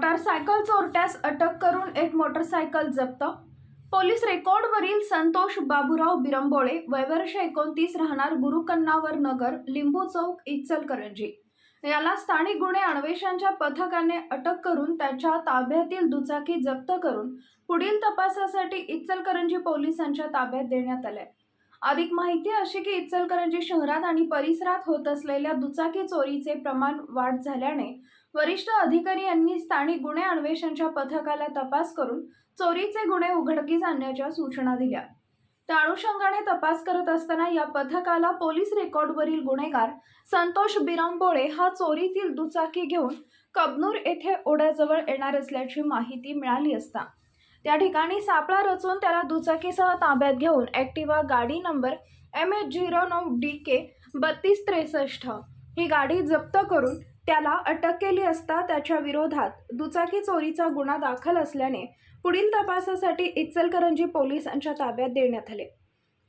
Motorcycle चोरट्यास अटक करून एक मोटरसायकल जप्त. पोलीस रेकॉर्डवरील संतोष बाबूराव बिरंबोळे वयवर्ष एकोणतीस राहणार गुरुकन्नावर नगर लिंबू चौक इचलकरंजी. याला स्थानिक गुन्हे अन्वेषणच्या पथकाने अटक करून त्याच्या ताब्यातील दुचाकी जप्त करून पुढील तपासासाठी इचलकरंजी पोलिसांच्या ताब्यात देण्यात आले अधिक माहिती अशी की इचलकरंजी शहरात आणि परिसरात होत असलेल्या दुचाकी चोरीचे प्रमाण वाढ झाल्याने वरिष्ठ अधिकारी यांनी स्थानिक गुन्हे अन्वेषणच्या पथकाला तपास करून चोरीचे गुन्हे उघडकीस आणण्याच्या सूचना दिल्या. त्या अनुषंगाने तपास करत असताना या पथकाला पोलीस रेकॉर्डवरील गुन्हेगार संतोष बिरंबोळे हा चोरीतील दुचाकी घेऊन कबनूर येथे ओढ्याजवळ येणार असल्याची माहिती मिळाली असता. त्या ठिकाणी सापळा रचून त्याला दुचाकीसह ताब्यात घेऊन ॲक्टिवा गाडी नंबर एम एच झिरो नऊ डी के बत्तीस त्रेसष्ट ही गाडी जप्त करून त्याला अटक केली असता त्याच्या विरोधात दुचाकी चोरीचा गुन्हा दाखल असल्याने पुढील तपासासाठी इचलकरंजी पोलिसांच्या ताब्यात देण्यात आले.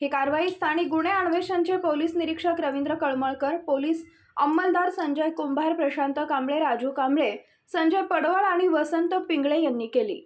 ही कारवाई स्थानिक गुन्हे अन्वेषणचे पोलीस निरीक्षक रवींद्र कळमळकर पोलीस अंमलदार संजय कुंभार प्रशांत कांबळे राजू कांबळे संजय पडवळ आणि वसंत पिंगळे यांनी केली.